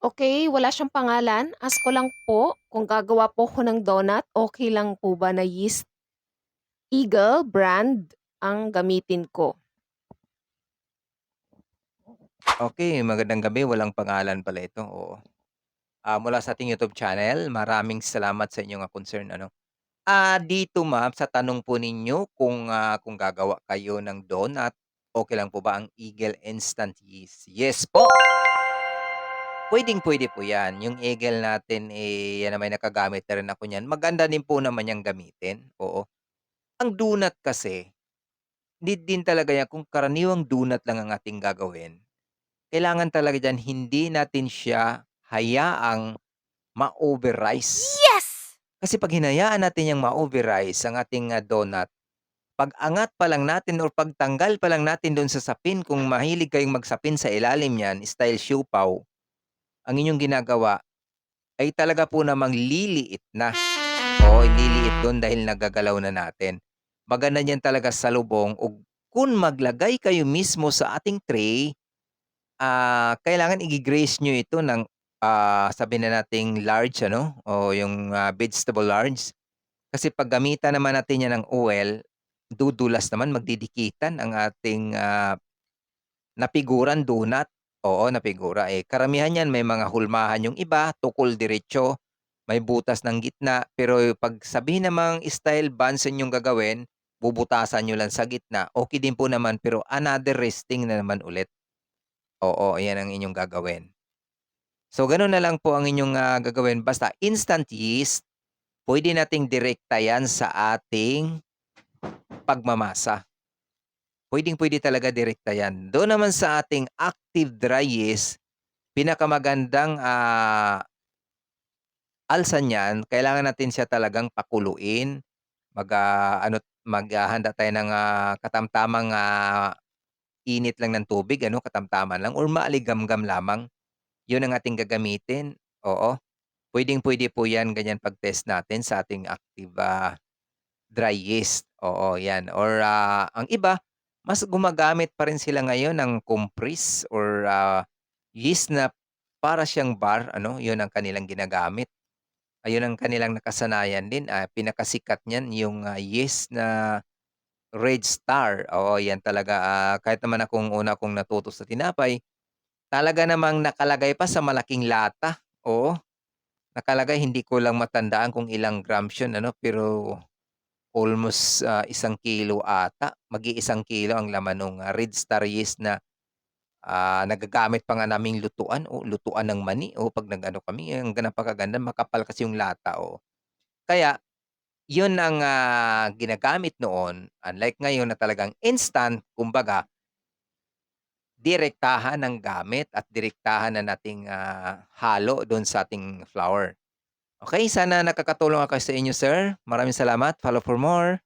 Okey, wala siyang pangalan. Ask ko lang po kung gagawa po ako ng donut, okey lang po ba na yeast Eagle brand ang gamitin ko? Okey, magandang gabi. Walang pangalan pala ito, oo. Ah, mula sa ating YouTube channel, maraming salamat sa inyong, ah, concern ano. Ah, dito ma'am sa tanong po ninyo kung, ah, kung gagawa kayo ng donut, okey lang po ba ang Eagle instant yeast? Yes po! Puwedeng-puwede po 'yan. Yung Eagle natin, eh, 'yan naman nakagamit na rin ako niyan. Maganda din po naman niyang gamitin, oo. Ang donut kasi, need din talaga 'yan kung karaniwang donut lang ang ating gagawin, kailangan talaga diyan hindi natin siya hayaang ma-over-rise. Yes! Kasi 'pag hinayaan natin yang ma-over-rise ang ating, ah, donut, pag-angat pa lang natin or pagtanggal pa lang natin dun sa sapin kung mahilig kayong magsapin sa ilalim niyan, style siopaw, ang inyong ginagawa ay talaga po namang liliit na. Oo, liliit dun dahil nagagalaw na natin. Maganda niyan talaga salubong o kung maglagay kayo mismo sa ating tray, ah, kailangan igi-grace niyo ito ng, ah, sabihin na nating large ano, o yung, ah, vegetable large. Kasi 'pag gamitan naman natin 'yan ng oil, dudulas naman, magdidikitan ang ating, ah, napiguran donut. Oo, napigura, eh, karamihan niyan may mga hulmahan yung iba, tukol diretso, may butas ng gitna. Pero 'pag sabihin namang style buns inyong gagawin, bubutasan niyo lang sa gitna, okey din po naman pero another resting na naman ulit. Oo, ayan ang inyong gagawin. So, gano'n na lang po ang inyong, ah, gagawin basta instant yeast, puwede nating direktayan sa ating pagmamasa. Puwedeng-puwede talaga direkta 'yan. Doon naman sa ating active dry yeast, pinakamagandang, ah alsa niyan, kailangan natin siya talagang pakuluin. Mag, ah, ano't maghahanda tayo ng, ah, katamtamang, ah, init lang ng tubig ano, katamtaman lang or maaligamgam lamang. 'Yun ang ating gagamitin, oo. Puwedeng-puwede po 'yan, ganyan pag-test natin sa ating active, ah, dry yeast, oo, 'yan. Or, ah, ang iba, mas gumagamit pa rin sila ngayon ng compress or, ah, yeast na para siyang bar ano, 'yun ang kanilang ginagamit. Ayun ang kanilang nakasanayan din, ah, pinakasikat niyan yung, ah, yeast na Red Star. Oo, 'yan talaga, ah, kahit naman akong una akong natuto sa tinapay, talaga namang nakalagay pa sa malaking lata, oo. Nakalagay, hindi ko lang matandaan kung ilang grams 'yun ano, pero almost, ah, isang kilo ata, mag-iisang kilo ang laman nung, ah, Red Star yeast na, ah, nagagamit pa nga naming lutuan, o lutuan ng mani, o 'pag nag-ano kami, ang ga napakaganda, makapal kasi yung lata, oo. Kaya 'yun ang, ah, ginagamit noon, unlike ngayon na talagang instant, kumbaga direktahan ng gamit at direktahan na nating, ah, halo do'n sa ating flour. Okey, sana nakakatulong ako sa inyo sir. Maraming salamat. Follow for more.